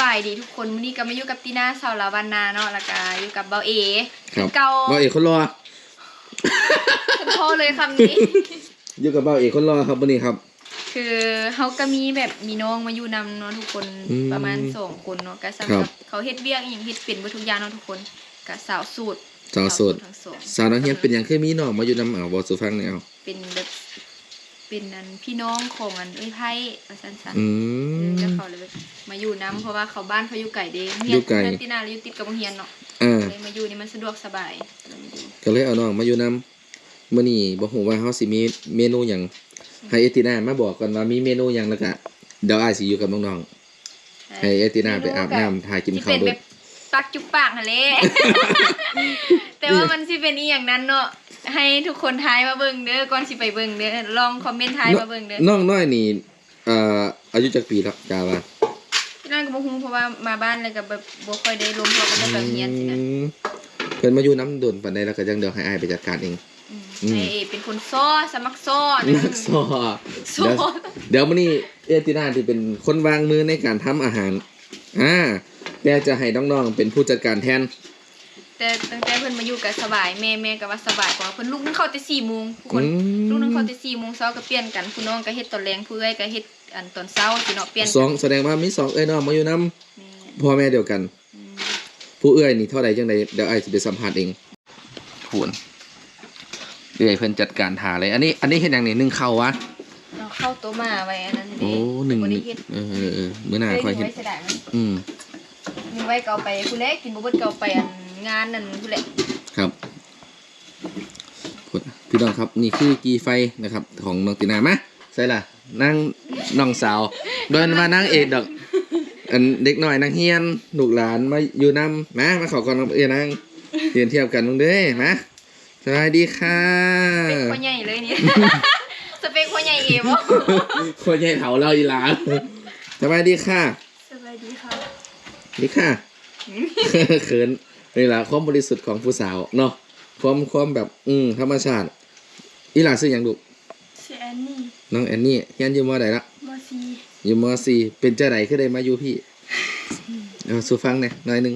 บายดีทุกคนวันนี้ก็มาอยู่กับตีน่าสาวลาวันนาเนาะแล้วก็อยู่กับเบาเอครับเก่าเบ้าเอกคนรอคุณพ่อเลยคำนี้ อยู่กับเบ้าเอกคนรอครับวันนี้ครับ คือเขาก็มีแบบมีน้องมาอยู่นำเนาะทุกคนอืมประมาณสองคนเนาะก็สำหครัรับบเขาเฮ็ดเวียกอหย่างเฮ็ดเป็นเบ่ทุกอย่างเนาะทุกคนก็สาวสูตรสาวโสดทั้งสองสาวนักเรียนเป็นอย่างเคยมีน้องมาอยู่นำเอาบอสุฟังเนี่ยเอาเป็นแบบ เป็นอันพี่น้องของอันเอ้ยไพ่ว่าซั่นๆอือืมมแล้วเขาเลยมาอยู่น้ำเพราะว่าเขาบ้านเขาอยู่ไก่เด้อยู่ไกล เฮีนตีนาเลยอยู่ติดกับโรงเรียนเนาะอ่า เลยมาอยู่นี่มันสะดวกสบายเลยมาอยู่ก็เลยเอาน้องมาอยู่นำมื้อนี้บ่ฮู้ว่าเฮาสิมีเมนูหยังให้เอตินามาบอกก่อนว่ามีเมนูหยังแล้วก็เดี๋ยวอ้ายสิอยู่กับน้องๆให้เอตินาไปอาบน้ำทากินที่ข้าวเป็นด้วแบยบ ปักจุกปากฮะเล่แต่ว่ามันสิเป็นอีอย่างนั้นเนาะให้ทุกคนทายมาเบิ่งเด้อก่อนสิไปเบิ่งเด้อลองคอมเมนต์ทายมาเบิ่งเด้อน้องน้อยนี่เอ่ออายุจักปีแล้วกาว่าพี่นั่นก็บ่ฮู้เพราะว่ามาบ้านแล้วก็แบบบ่ค่อยได้ลมเพราะว่าก็ได้ไปโรงเรียนสินะอืมเพิ่นมาอยู่น้ำโดนปานใดแล้วก็จังเดี๋ยวให้อ้ายไปจัดการเอง อืมอืม ไอ้เอเป็นคนซ้อสมัครซ้อนะนักซอซ้อเดี๋ยวเดี๋ยวมื้อนี้เอตินาที่เป็นคนวางมือในการทำอาหารอ่า แต่จะให้น้องๆเป็นผู้จัดการแทน แต่ตั้งแต่เพิ่นมาอยู่ก็สบายแม่แม่ก็ว่าสบายกว่าเพิ่นลุกนึงเข้าแต่4โมงทุกคนอืม ลูกนึงเขาจะสี่โมงเช้าก็เปลี่ยนกันผู้น้องก็เฮ็ดตอนแรงผู้เอ้ยก็เฮ็ดอันตอนเช้าสิเนาะเปลี่ยนสองแสดงว่ามีสองเอ้ยน้องมาอยู่น้แม่ำพ่อแม่เดียวกัน อืมผู้เอื้อยนี่เท่าใดจังใดเดี๋ยวไอ้ายสิไปสัมภาษณ์เองพูนเอื้อยเพิ่นจัดการหาเลย อันนี้ อันนี้เฮ็ดหยังนี่นึ่งข้าววะเราเข้าตัวมาไว้อันนั้นโอ้หนึ่งบ่ได้เฮ็ดเออเออเออมื้อหน้าเอ้ยค่อยมีเฮ็ด ไว้เสียดายมันอืมมี ไว้ก็เอาไปผู้เล็กกินบ่เบิดก็เอาไปอันงานนั่นผู้เล็กครับพูดพี่น้องครับนี่คือกีไฟนะครับ ของน้องตินามาใส่ล่ะนั่งน้องสาวโดยมานั่งเอกดอกอันเด็กหน่อยนั่งเฮียนลูกหลานมาอยู่นำมามาขอก่อนน้องเอ้ยนั่งเรียนเทียบกันมึงเด้มาสวัสดีค่ะเป็นพ่อใหญ่เลยนี่สเปคพ่อใหญ่เอบ่คนใหญ่เถาเราอีหลาสวัสดีค่ะสวัสดีค่ะสวัสดีค่ะ เขินนี่แหละความบริสุทธิ์ของผู้สาวเนาะความความแบบ อืมธรรมชาติอีหลาซื้อหยังดุชื่อแอนนี่น้องแอนนี่เฮียนอยู่มอใดละมอซีอยู่มสี่เป็นเจ้าไหนคือได้มาอยู่พี่เอาสู่ฟังหน่อยหน่อยหนึง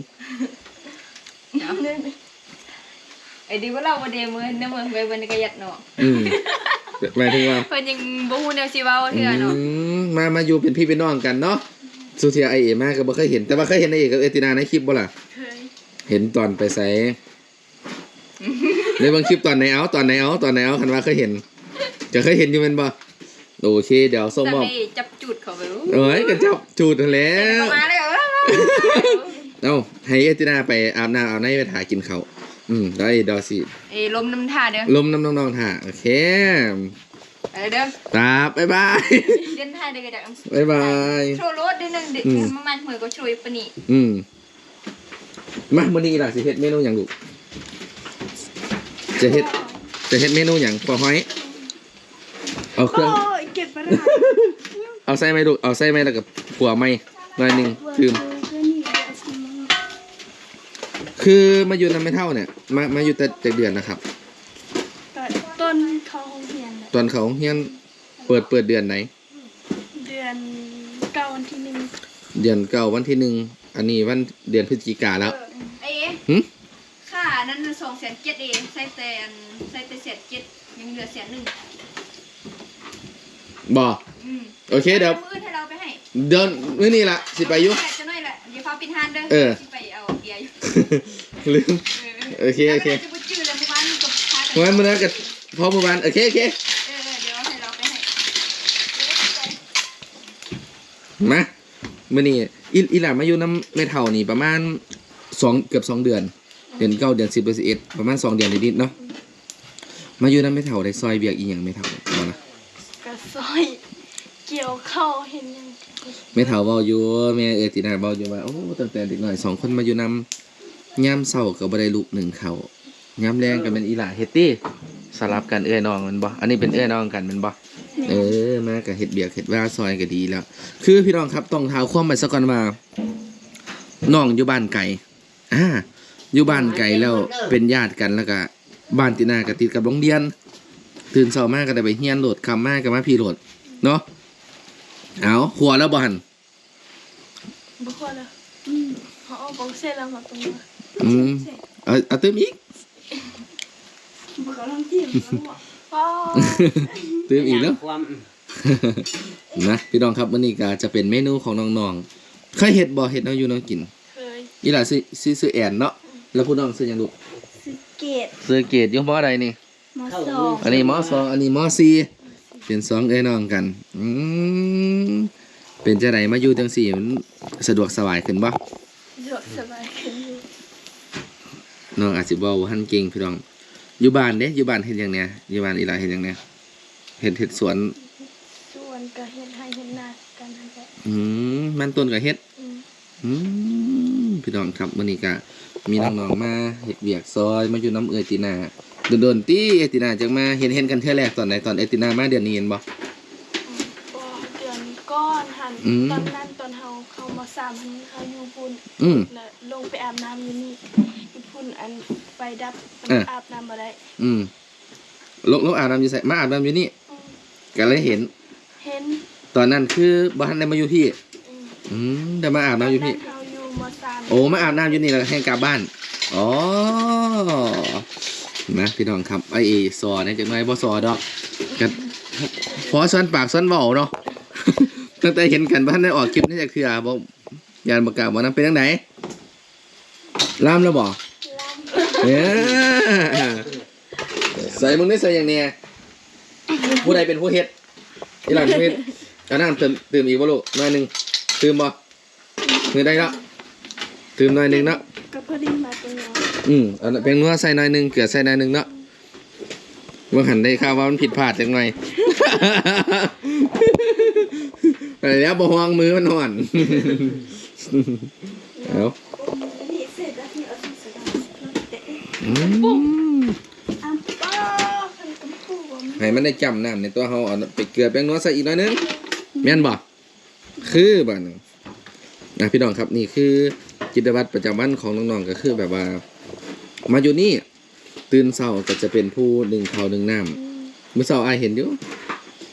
ไอ้ดีว่าเราบ่ได้มื้อในเมืองไปเบิ่นก็ยัดเนาะอืมหมายถึงว่าเพิ่นยังบ่ฮู้แนวสิเว้าเทื่อเนาะอืมมามาอยู่เป็นพี่เป็นน้องกันเนาะ สุเทียไอเอมาก็บ่เคยเห็น แต่ว่าเคยเห็นไอเอกับเอตินาในคลิปบ่ล่ะ เคยเห็นตอนไปใส่ในบางคลิปตอนไหนเอาตอนไหนเอาตอนไหนเอาคันว่าเคยเห็น จะเคยเห็นอยู่แมันบ่โอเคเดี๋ยวส่งจะมอบให้จับจุดเขาไปรู้เอ้ยกันจับจูดแล้เดี๋ยววเขามาเลยเหรอเอ้าให้เอตินาไปอาบน้ำอาบในไปถ่ายกินเขาวอืมได้ดอสิ เอ้ยลมน้ำท่าเด้อ ลมน้ำน้องๆถ่าโอเค ไปเด้อตาบ๊ายบาย เดินท่าเด้อก็ได้บ๊ายบาย โชว์รถเด้อนึงเด็กอืมประมาณเหมือนก็โชว์ปานนี้อืมมามื้อนี้ล่ะสิเฮ็ดเมนูหยังลูกจะเฮ็ดจะเฮ็ดเมนูหยังปอหอย เอาเครื่อง โอ้ยเก็บมาได้เอาใส่ไหมลูกเอาใส่ไหมแล้วกับขัวไหมหน่อยหนึ่งลืมคือมาอยู่นำไม่เท่าเนี่ย มามาอยู่แต่แต่เดือนนะครับ ต้นเขาโรงเรียนน่ะ ตอนเขาเฮียนเปิดเปิดเดือนไหน เดือนเก้าวันที่หนึ่งเดือนเก้าวันที่หนึ่งอันนี้วันเดือนพฤศจิกาแล้วไอ้เอ๊ะหึค่านั้นสองแสนเจ็ดเองใส่แต่อันใส่แต่แสนเจ็ดยังเหลือแสนหนึ่งบออืมโอเคเดี๋ยวมื้ออื่นให้เราไปให้เดินมื้อนี้ละสิไปอยุแหละจะน้อยแหละเดี๋ยวฟ้าปิดห้านเด้อเออสิไปเอาเบียร์อยู่ลืมเออโอเคโอเคแล้วก็จะบ่จื้อแล้วเมื่อวานนี่ก็พากัเพราะงั้นมื้อนั้นกับพอเมื่อวานโอเคโอเค เออเออเดี๋ยวให้เราไปให้ มามื่อนี้อีอีหลามาอยู่น้ำไม่เท่านี่ประมาณสองเกือบสองเดือน เดือนเก้าเดือนสิบเดือนสิบเอ็ดประมาณสองเดือนนิดๆเนาะมาอยู่น้ำไม่เท่าได้ซอยเบียกอีหยังไม่เท่าเอานะกระซอยเกี่ยวเข้าเห็นยังไม่เท่าเบาอยู่แม่เอตินาเบาอยู่ว่าโอ้ตั้งแต่เด็กหน่อยสองคนมาอยู่น้ำย่ำเศร้ากับบัไดลูกหนึ่งเขาย่ำแรงกันเป็นอีหลาเฮตตี้สลับกันเอื้อยน้องแมันบ่อันนี้เป็นเอื้อยน้องกันแมันบ่ เออมากับเห็ดเบียกเห็ดว่าซอยก็ดีแล้ว คือพี่น้องครับต้องเท้าความไปสักก่อนมาน้องอยู่บ้านไก่อ่าอยู่บ้านไก่แล้วเป็นญาติกันแล้วก็บ้านตินาก็ติดกับโรงเรียน ตื่นเช้ามากก็ได้ไปเฮียนโหลดคำมากก็มาพี่โหลดเนาะเอาหัวแล้วบ่หันบ่ควรเลยเขาเอาบอกเส้นแล้วมาตรงนี้อืมเอาเอาเติมอีกบ่กำลังจิ้มว้าวเติมอีกแล้วความนะพี่น้องครับวันนี้ก็จะเป็นเมนูของน้องๆเคยเห็ดบ่เห็ดน้องอยู่น้องกินเคยอีหล่าซื้อซื้อซื้อแอนเนาะแล้วผู้น้องซื้อหยังลูกสเกตซื้อเกตอยู่มอใดนี่มาสองอันนี้มอสองอันนี้มอสี่เป็นสองเอ้ยน้องกันอืมเป็นจะไดมาอยู่จังสี่มันสะดวกสบายขึ้นบ่เยอะสบายขึ้นอยู่น้องอาจสิบ่ว่าหันเก่งพี่น้อง อยู่บ้านเด้อยู่บ้านเฮ็ดหยังเนี่ยอยู่บ้านอีหล่าเฮ็ดหยังเนี่ยเฮ็ดเฮ็ดสวนส่วนก็เฮ็ดให้เฮ็ดนากันนั่นแหละอืมมันต้นก็เฮ็ดอืมอืมพี่น้องครับมื้อนี้ก็มีน้องๆมาเฮ็ดเวียกซอยมาอยู่น้ำเอยตินาโดนๆติเอยตินาจังมาเห็นเห็นกันเทื่อแรกตอนไหนตอนเอยตินามาเดือนนี้เห็นบ่ก็เดือนก้อนหันอืมตอนนั้นตอนเฮาเข้ามาสามพันเฮาอยู่พุ่นอืมแล้วลงไปอาบน้ำอยู่นี่อยู่พุ่นอันไฟดับมันอะอาบน้ำบ่ได้อืมลงลงอาบน้ำอยู่ใส่มาอาบน้ำอยู่นี่อืมก็เลยเห็น เห็นตอนนั้นคือบ้านได้มาอยู่พี่ อืมอืมได้มาอาบน้ำอยู่พี่ตนนั้นเฮาอยู่มสามโอ้มาอาบน้ำอยู่นี่แล้วให้กลับบ้าน อ๋อ นะพี่น้องครับไอเอซอเนี่ยจังไงบ่ซอดอกกันพอซ้อนปากซ้อนเบาเนาะ ตั้งแต่เห็นกันบ้านได้ออกคลิปนี่จะคืออะบอกยานประกาศว่านั้นเป็นยังไงล่ามแล้วบอกลำ เนี่ยใส่มึงได้ใส่อย่างเนี้ยผู้ใดเป็นผู้เฮ็ดอีหลังผู้เฮ็ดเอาน้ำเติมเติมอีกบ่ลูกหน่อยหนึ่งเติมบ่เงินได้แล้วเติมหน่อยหนึ่งเนาะก็พอดีมาตรงนี้อืมเอาเป็นนัวใส่หน่อยหนึ่งเกลือใส่หน่อยหนึ่งเนาะว่าหันได้ข่าวว่ามันผิดพลาดจังหน่อยไปแล้วบ่ห่วงมือมันห่อนเอา นี่เสร็จแล้วที่เอาสีดำ เตะอืมอ้าวป้าคันกำปูบ่ให้มันได้จำน้ำในตัวเฮาเอาไปเกลือแป้งนัวใส่อีกหน่อยหนึงแม่นบ่คือบ่นึงนะพี่น้องครับนี่คือกิจวัตรประจำวันของน้องๆก็คือแบบว่า มาอยู่นี่ตื่นเช้าก็จะเป็นผู้หนึ่งข้าวหนึ่งน้ำมื่อเช้าอายเห็นอยู่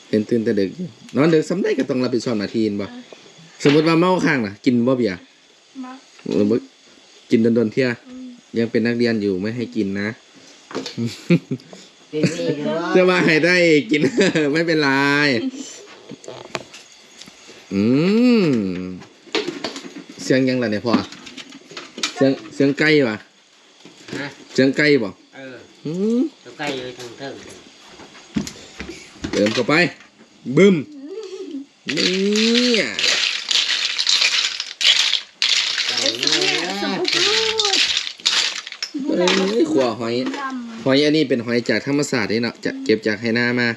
เห็นตื่นแต่ดึกอยู่นอนดึกสำได้ก็ต้องรับผิดชอบหน้าที่บ่สมมติว่าเมาข้างน่ะ กินบ่เบียร์มาหรือบ่กินโดนๆเที่ยอืม ยังเป็นนักเรียนอยู่ไม่ให้กินนะ เป็นนี่ก็ว่าจะว่าให้ได้กิน ไม่เป็นไรอืมเสียงยังล่ะเนี่ยพ่อเสียงเสียงไก่ป่ะฮะเสียงไก่บ่เอออืมตัวใกล้เลยทางเทิงเติมเข้าไปบึ้มนี่ไก่ เอ๊ะ เนี่ย สมบูรณ์ เอ้ยขัวหอยดหอยอันนี้เป็นหอยจากธรรมศาสตร์นี่เนาะจะเก็บจากไหนามา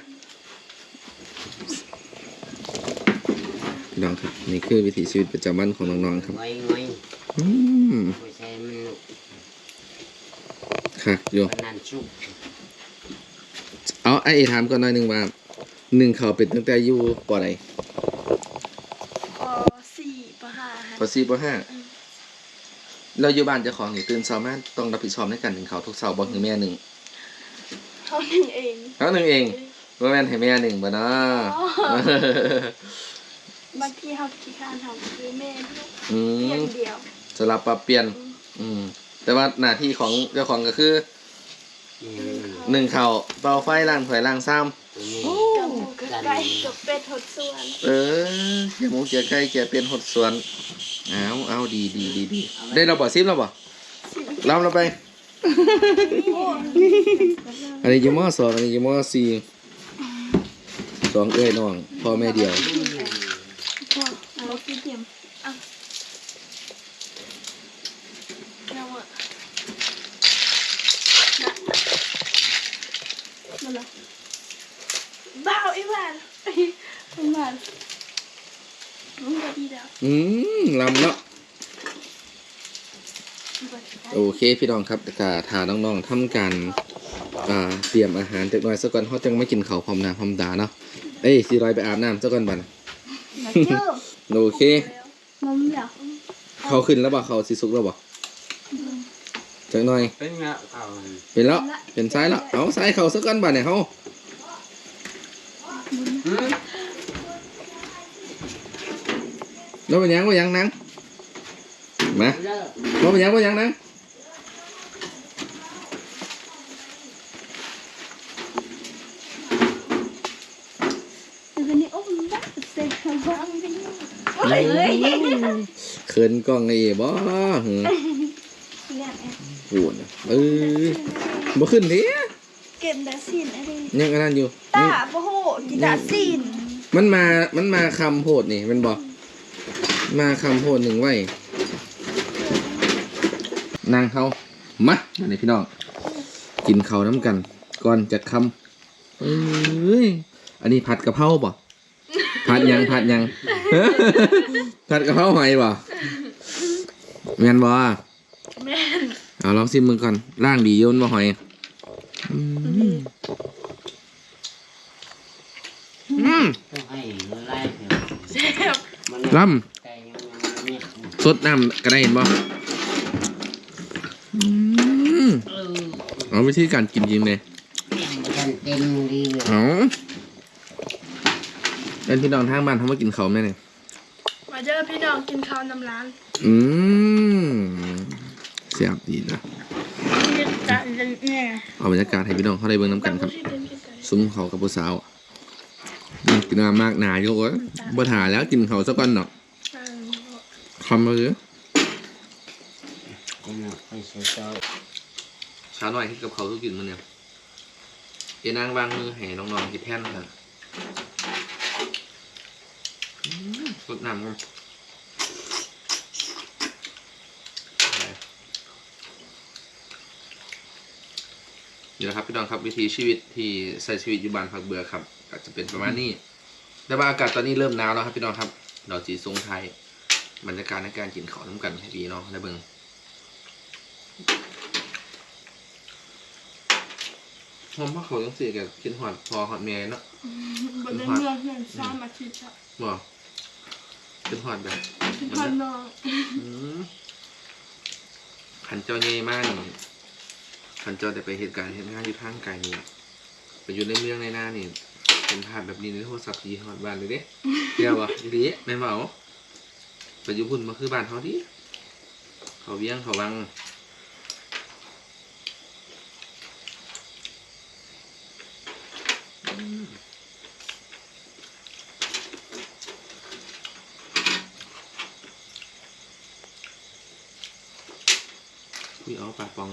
พี่น้องครับนี่คือวิถีชีวิตประจำวันของน้องๆครับงอยงอยอืมไม่ใช่มันค่ะโยปานนันชุบเอาไอ้ถามก่อนหน่อยหนึงว่าหนึ่งเขาเป็นตั้งแต่อยู่ปอใดำปสี่ปห้าฮะปอสี่ปอห้า เราอยู่บ้านเจ้าของนี่ตื่นเช้ามาต้องรับผิดชอบในการหนึ่งเขาวทุกเช้าบอกถึงแม่หนึ่งเขาหนึ่งเองเขาหนึ่งเองว่าแม่นให้แม่หนึ่งบ่เนาะบางทีเขาขี้ข้านเขาคือแม่อืเพียมงเดียวสลับปรับเปลี่ยน อืม แต่ว่าหน้าที่ของเจ้าของก็คืออืมหนึ่งเข่าเป่าไฟล่างถอยล่างซ้ตัวนี้กับหมูกับไก่กับเป็ดทดส่วนำเออเกี่ยหมูเกี่ยไก่เกี่ยเป็นหดสวน เอาเอาดีดีดีดีได้เราบ่ซิมเราบ่ล้ำเราไป อันนี้อยูมอสองอันนี้อยูมอสี่สองเอ้ยน้องพ่อแม่เดียว พวกเราคิดเตรียมอะเราอะนะมาละบ้าวไอ้บ้านไอ้บ้านมึงก็ดีแล้ว อืมลำเนาะ มึงก็ดีแล้ว โอเคพี่น้องครับกาทาน้องๆทำการอ่าเตรียมอาหารจักหน่อยสักก่อนเขาจังไม่กินข้าวพร้อมหน้าพร้อมตาเนาะเอ้ยสิลอยไปอาบน้ำสักก่อนบัดอยากเจอโอเคนมอยากเขาขึ้นแล้วบ่เขาสิสุกแล้วบ่จักหน่อยเป็นเงาเขาเป็นแล้วเป็นซ้ายแล้วเอาซ้ายเขาสักก่อนบัดเนี่ยเฮาอืมแล้วเป็นหยังว่ายังนัง มาเลิกบ่เป็นหยังบ่เป็นหยังนะแล้วก็นี่โอ้มันได้เซ็กซ์บ้างไปนี่โอ้ยเอ้ยเขินกล้องไอ้บ่หือเนี่ยแอบโหดเอ้ยบ่ขึ้นดิเก็บดาซินอะไรยังอันนั้นอยู่ตานี่โอ้โหกีดาซินมันมา มันมาคำโพดนี่มันบอก มาคำโพดหนึ่งไว้ นางเขามาอันนี้พี่น้อง กินเขาวน้ำกัน ก่อนจะคำเอ้ย อันนี้ผัดกะเพราบ่ผัดหยังผัดหยัง ผัดกะเพราหอยบ่แม่นบ่แม่นเอาลองซิมมึงก่อนล่างดีโยนบ่หอยอืมอืมต้องให้ไล่เถอะแซ่บมันล่แต่ยังยังเนี่ยำสดน้ำก็ได้เห็นบ่ อืมเออเอาวิธีการกินจริงเลยยังเต็มดีเลยเอาเป็นพี่น้องทางบ้านทำมากินเขาวแม่เนี่ยมาเจอพี่น้องกินข้าวน้ำร้านอืมเสียบดีนะ นี่จะเนี่ยเอาบรรยากาศให้พี่น้องเขาได้เบิ่งน้ำกันครับ ที่เป็นพิเศษซุ้มเขากับผู้สาวนี่กินมามากหนาอยู่โอ้ยบ่ถ่าแล้วกินเขาสักวันดอก เออคำมาเลย จะหนักไปใส่ซอยเช้าหน่อยที่กับเขาทุกกินมันเนี่ยเอนางวางมือให้น้องๆที่แท่นค่ะอืมสดน้ำกันนี่แหละครับพี่น้องครับวิถีชีวิตที่ใช้ชีวิตอยู่บ้านพักเบื่อครับก็จะเป็นประมาณนี้ แต่ว่าอากาศตอนนี้เริ่มหนาวแล้วครับพี่น้องครับ เราจีทรงไทยบรรยากาศในการกินข้าวน้ำกันให้พี่น้องได้เบิ่ง ผมว่าเขาต้องเสียกับกินหอดพอหอดเมียเนาะบนเมืองเงินสามอาทิตย์อะบอกกินหอดแบบพี่พ่อน้องอืมขันเจ้าเย่มากนี่ขันเจ้าแต่ไปเหตุการณ์เหตุงานอยู่ทางไกลนี่ไปอยู่ในเมืองในหน้านี่เป็นภาพแบบนี้ในโทรศัพท์ยีหอดบ้านเลยเด้เดียววะดีแม่นเปล่าไปอยู่พุ่นมาคือบ้านเขาดิเขาเวียงเขาวัง อุ้ยเอาปลาปอง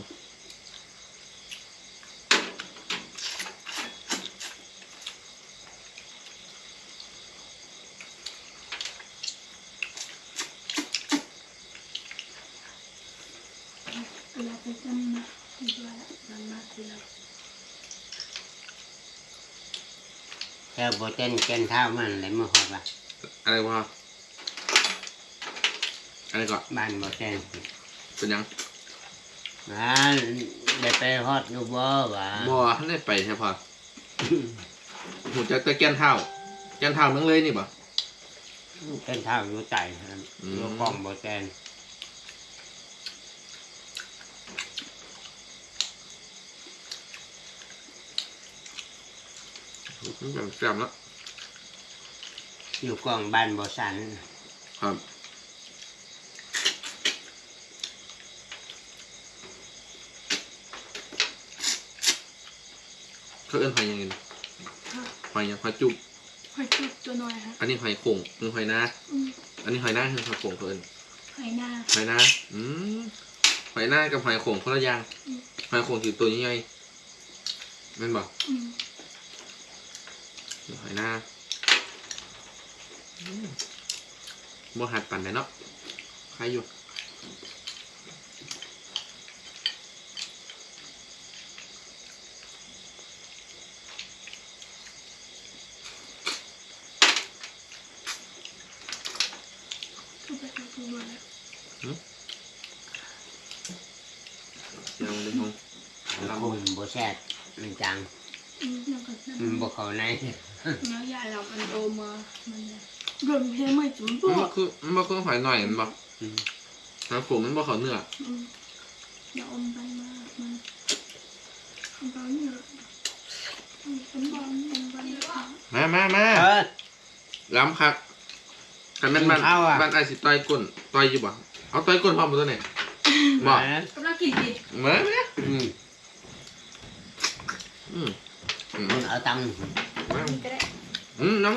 เราไปจำนะดีกว่ามันมาทีละแค่บเต้นเต้นเท้ามันเลยมาหอดว่าอะไรวะอะไรก่อนบ้านบเต้นเป็นยัง บ้าได้ไปฮอดอยู่บ่ว่าบ่ท่านได้ไปใช่ปะหูจักแตะแกนเท้าแกนเท้าเมืองเลยนี่ปะเต้นเท้าอยู่ใจครับอืมอยู่กล้องบเต้นมันแบบแซ่บแล้วอยู่กล้องบ้านบสันครับ เขาเอิ้นหอยยังไงนะหอยยังหอยจุบหอยจุ๊บตัวน้อยฮะอันนี้หอยโข่งหรือหอยนาอืมอันนี้หอยนาคือหอยโข่งเขาเอิ้นหอยนาหอยนาอืมหอยนากับหอยโข่งคนละอย่างอืมหอยโข่งคือตัวใหญ่ๆแม่นบอกอืมหอยนาอืมบ่หัดปั่นเลยเนาะใครอยู่ ทุบไปทุบมาแล้ว เสียงเลยฮง คุณบแซ่บมันจัง อื มแล้วก็นั่นมันบ่เข้าในแล้วยายเรามันโอมามันเนี่ยรวมเพลงไม่จุ๊บมันปุ๊บ่คือมันบ่คือหอยหน่อยมันบ่อืมหอยโข่งมันบ่เขาเนื้ออืมเราอมไปมากมันอมไปเนี่ยอืมอมไปอมไปเนี่ยมามามาเออ ล้ำคักคันแม่นบ้านกินข้าวอะ บ้านไอ้ายสิต่อยก้นต่อยอยู่บ่เอาต้อยก้นพร้อมบ่ตัวนี้บ่มากำลังกินดิมาแม่อืมอืม อืมเอาตังค์มาก็ได้อืมน้ำ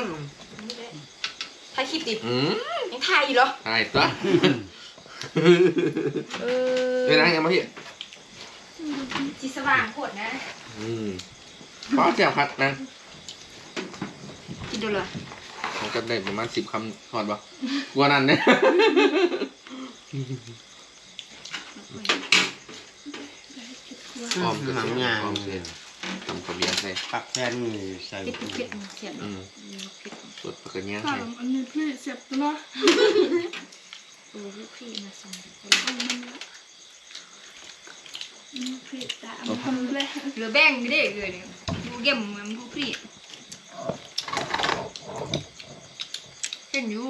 นี่ก็ได้ถ่ายคลิปดิอืมยังถ่ายอยู่เหรอตายตัวเออเวลายังมาพี่จีสว่างโคตรนะ อืมพอเจ้าพัดนะกินดูเลยผมก็ได้ประมาณสิบคำทอดบ่กว่านั้นเนี่ยหอมหนังงาน หอมเสีย ทำข้าวเบียร์ใส่ปักแทนใส่เผ็ดเผ็ดเสียบอืมเผ็ดสดปากกระเนี้ยข้าใส่วอันนี้พี่เสียบตัวเนาะโอ้ลูกพี่มาส่งอันนี้ละอันนี้พี่ตามคนแรกเหลือแบ่งไม่ได้เลยเนี่ยดูเก็บมันดูพี่เห็นอยู่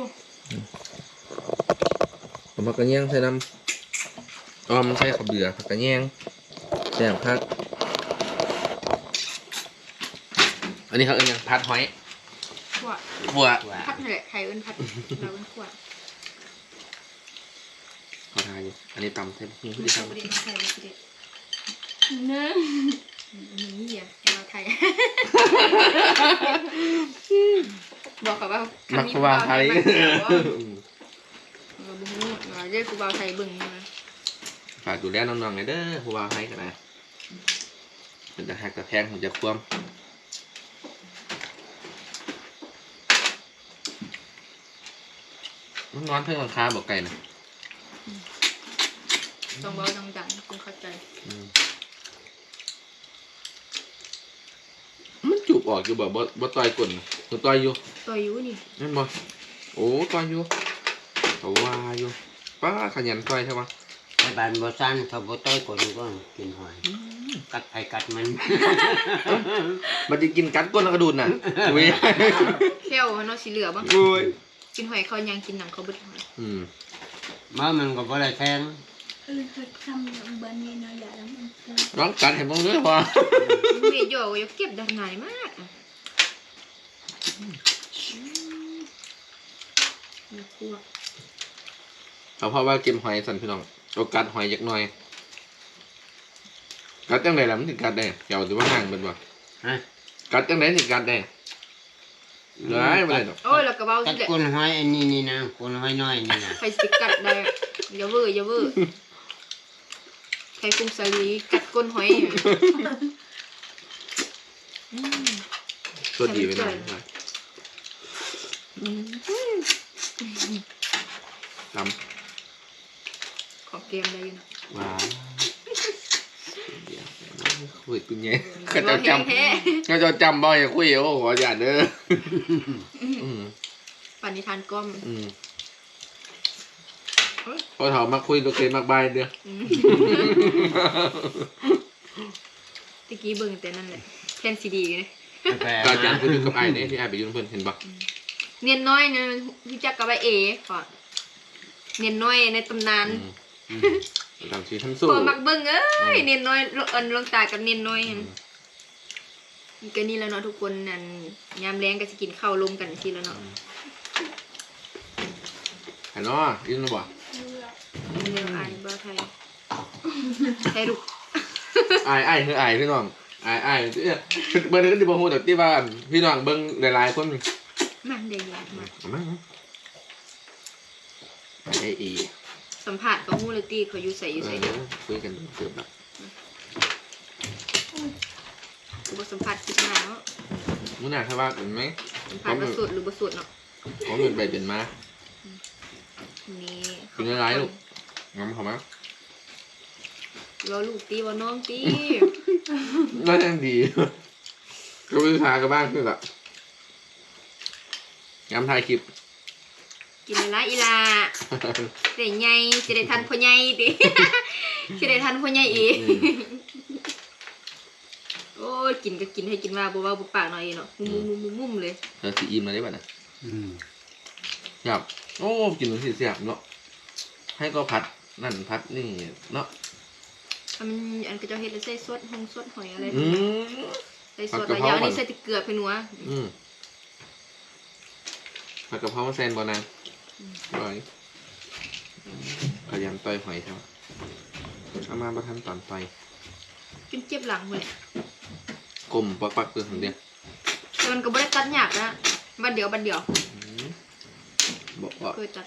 ผมผักกระเนี้ยงใส่น้ำอ๋อมันใส่ข้าวเบื่อผักกระเนี้ยงแซ่บพัก อันนี้เขาเอ็นยังพัดหอยขวดบัวว่าพัดนี่แหละไทยเอิ้นพัดเราเอิ้นขวดเขาทานอยู่อันนี้ตำใช่ไหมนี่ไม่ที่ใช่ตำประเด็นไทยเลยประเด็นเนื้อนี่อะเราไทย บอกกับว่ามัมักว่าไทยเราบุ้งเราเรียกกูบ่าวไทยบึ้งมาฝากดูแลน้องๆหน่อยเด้อผู้ว่าให้กันนะมันจะหักกระแทงมันจะคว่ำ นนอนเพิ่งหลังคาบอกไก่นะต้องเบาดังๆคุณเข้าใจ อืมมันจูบออกอยู่บ่บ่บ่ต่อยกลนตัวต่อยอยู่ต่อยอยู่นี่นั่นบ่โอ้ต่อยอยู่เขาว่าอยู่ป้าขยันต่อยใช่ปะไอ้บ้านบ่ซันถ้าบ่ต้อยคนก็กินหอยกัดไผกัดมันมันจะกินกัดก้นแล้วก็ดูดน่ะเว้ยเขี้ยวเนาะสีเหลือบ้างโอ้ย กินหอยเขายังกินหนังเขาเบิดหอยอืมมามันก็บ่ได้แทงเออจะทำอย่างบันนี้เนาะอย่าแล้วมันจะน้องกัดเห็นบ้างด้วยพอเวียโยยเก็บได้ง่ายมากอะน่ากลัวเอาเพราะว่าเกมหอยสันพี่น้องเอากัดหอยยักหน่อยกัดจังไดล่ะมันถึงกัดได้เกี่ยวหรือว่าห่างเป็นบ่ฮะกัดจังไดถึงกัดได้ ร้ายไปเลยดอกโอ้ยแล้วก็เบากัดสิแหละก้นหอยอันนี้นี่นะก้นหอยน้อยนี่นะใครสิกัดได้อย่าเวอร์อย่าเวอร์ใครคุมสลีกัดก้นหอยอะอืมตัวดีไปหน่อยใส่ไปก่อนจของเกมได้อยู่นะำว้าวเดี๋ยว คุยตุ้งเงี้ยเขาจะจแท้ำเขาจะจำบ่อยคุยโอ้โหอย่าเด้ออืมปณิธานก้อมอืมพอเถามาคุยตัวเกมมากบายเด้ออืมตะกี้เบิ่งแต่นั่นแหละแผ่นซีดีเลยแปลก็อาจารมาย์คุยกับไอ้เนี่ยที่ไอ้ไปยุ่งเพื่อนเห็นปะเนียนน้อยเนี่ยพี่จักกับไอเอก่อนเนียนน้อยในตำนาน อืมตามชีท่านสู้ พอมักเบิ่งเอ้ยเนียนน้อยเอินลงตากับเนียนน้อยอืม ก็นี่แล้วเนาะทุกคนนั่นยามแรงก็จะกินข้าวลมกันทีแล้วเนาะเห็นเนาะยืนบ่เรื่องอายบ่ไทยไทยลูกไอ้ไอ้คือไอ้พี่น้องไอ้ไอ้เอ้ยเบิ่งกันดิบ่ฮู้แต่ที่ว่าพี่น้องเบิ่งหลายๆคนมันได้ยากมาก เอามาไอ้อี สัมผัสกับฮู้เลยตีเขาอยู่ใส่อยู่ใส่เดียวเออคุยกันเกือบแบบกูบ่สัมผัสคิดมาเนาะมื้อหน้าถ้าว่าเป็นไหมสัมผัสว่าสุดหรือบ่สุดเนาะผมเป็นไปเป็นมานี่กินอะไรลูกงั้นเขามาว่าลูกตีว่าน้องตีน่าจะดีก็วิชากันบ้างคือแบบย้ำถ่ายคลิป กินอะไรอีลาได้ใหญ่สิได้ทันพ่อใหญ่ติสิได้ทันพ่อใหญ่อีกอืมโอ้ยกินก็กินให้กินว่าบ่ว่าบ่ปากหน่อยเนาะมุมมุมมุมมุมเลยเธอสีอิ่มมาได้ป่ะนะอืมครับโอ้กินมันสิเสียบเนาะให้ก็พัดนั่นพัดนี่เนาะทำอันก็จะเฮ็ดแล้วใส่ซอสหงซอสหอยอะไรอืมใส่ซอสผัอะดไรกะเพราอย่างอันนี้ก่อนใส่แติเกลือไปนัวอืมผัดกะเพราแซนบอนะ อร่อยขยันต่อยหอยเท่าเอามาประทันตอนต่อยจนเจ็บหลังหมดเลยกลมปักปักๆคือของเดียวแต่มันก็บ่ได้ตัดยากนะบัดเดียวบัดเดียวบอกว่าเคยตัด